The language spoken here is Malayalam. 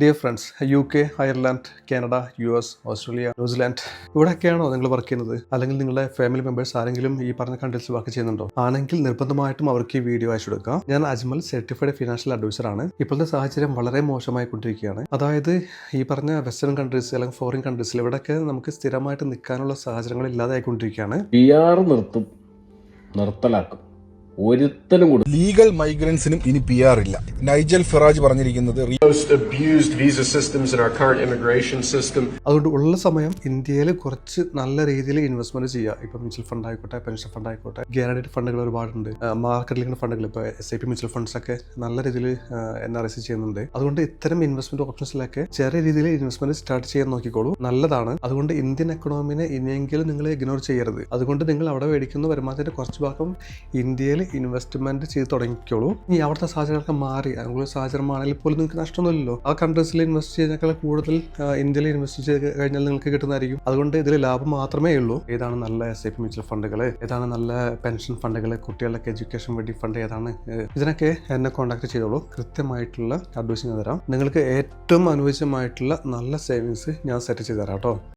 Dear friends U K Ireland Canada U S Australia New Zealand ഇവിടെയൊക്കെയാണോ നിങ്ങൾ വർക്ക് ചെയ്യുന്നത്? അല്ലെങ്കിൽ നിങ്ങളുടെ ഫാമിലി മെമ്പേഴ്സ് ആരെങ്കിലും ഈ പറഞ്ഞ കൺട്രീസ് വർക്ക് ചെയ്യുന്നുണ്ടോ? ആണെങ്കിൽ നിർബന്ധമായിട്ടും അവർക്ക് ഈ വീഡിയോ അയച്ചു കൊടുക്കാം ഞാൻ അജ്മൽ സർട്ടിഫൈഡ് ഫിനാൻഷ്യൽ അഡ്വൈസർ ആണ്. ഇപ്പോഴത്തെ സാഹചര്യം വളരെ മോശമായി കൊണ്ടിരിക്കുകയാണ് അതായത് ഈ പറഞ്ഞ വെസ്റ്റേൺ കൺട്രീസ് അല്ലെങ്കിൽ ഫോറിൻ കൺട്രീസിൽ ഇവിടെയൊക്കെ നമുക്ക് സ്ഥിരമായിട്ട് നിൽക്കാനുള്ള സാഹചര്യങ്ങൾ ഇല്ലാതായിക്കൊണ്ടിരിക്കുകയാണ് ആർ നിർത്തും നിർത്തലാക്കും. ഒരുത്തനും കൂടെ ലീഗൽ മൈഗ്രൻസിനും ഇനി പി ആർ ഇല്ല. നൈജൽ ഫിറാജ് പറഞ്ഞിരിക്കുന്നത് most abused visa systems in our current immigration system. അതുകൊണ്ട് ഉള്ള സമയം ഇന്ത്യയിൽ കുറച്ച് നല്ല രീതിയിൽ ഇൻവെസ്റ്റ്മെന്റ് ചെയ്യുക. ഇപ്പൊ മ്യൂച്വൽ ഫണ്ട് ആയിക്കോട്ടെ പെൻഷൻ ഫണ്ട് ആയിക്കോട്ടെ ഗ്യാരണ്ടീഡ് ഫണ്ടുകൾ ഒരുപാടുണ്ട്. മാർക്കറ്റ് ലിങ്ക് ഫണ്ടുകൾ ഇപ്പൊ S I P mutual funds ഒക്കെ നല്ല രീതിയിൽ എൻ ആർ എസ് ചെയ്യുന്നുണ്ട്. അതുകൊണ്ട് ഇത്തരം ഇൻവെസ്റ്റ്മെന്റ് ഓപ്ഷൻസിലൊക്കെ ചെറിയ രീതിയിൽ ഇൻവെസ്റ്റ്മെന്റ് സ്റ്റാർട്ട് ചെയ്യാൻ നോക്കിക്കോളൂ. നല്ലതാണ്. അതുകൊണ്ട് ഇന്ത്യൻ എക്കണോമിനെ ഇനിയെങ്കിലും നിങ്ങൾ ഇഗ്നോർ ചെയ്യരുത്. അതുകൊണ്ട് നിങ്ങൾ അവിടെ മേടിക്കുന്ന വരുമാനത്തിന്റെ കുറച്ച് ഭാഗം ഇന്ത്യയിൽ ഇൻവെസ്റ്റ്മെന്റ് ചെയ്ത് തുടങ്ങിക്കോളൂ. ഇനി അവിടുത്തെ സാഹചര്യമൊക്കെ മാറി. അങ്ങനെയുള്ള സാഹചര്യമാണെങ്കിൽ പോലും നിങ്ങൾക്ക് നഷ്ടമൊന്നുമില്ലല്ലോ. ആ കൺട്രീസിൽ ഇൻവെസ്റ്റ് ചെയ്യുന്നതിനേക്കാൾ കൂടുതൽ ഇന്ത്യയിൽ ഇൻവെസ്റ്റ് ചെയ്ത് കഴിഞ്ഞാൽ നിങ്ങൾക്ക് കിട്ടുന്നതായിരിക്കും. അതുകൊണ്ട് ഇതിൽ ലാഭം മാത്രമേ ഉള്ളൂ. ഏതാണ് നല്ല എസ് ഐ പി മ്യൂച്വൽ ഫണ്ടുകൾ ഏതാണ് നല്ല പെൻഷൻ ഫണ്ടുകൾ കുട്ടികളുടെ എഡ്യൂക്കേഷൻ വേണ്ടി ഫണ്ട് ഏതാണ്? ഇതിനൊക്കെ എന്നെ കോൺടാക്ട് ചെയ്തോളൂ. കൃത്യമായിട്ടുള്ള അഡ്വൈസ് ഞാൻ തരാം. നിങ്ങൾക്ക് ഏറ്റവും അനുയോജ്യമായിട്ടുള്ള നല്ല സേവിങ്സ് ഞാൻ സെറ്റ് ചെയ്ത് തരാം കേട്ടോ.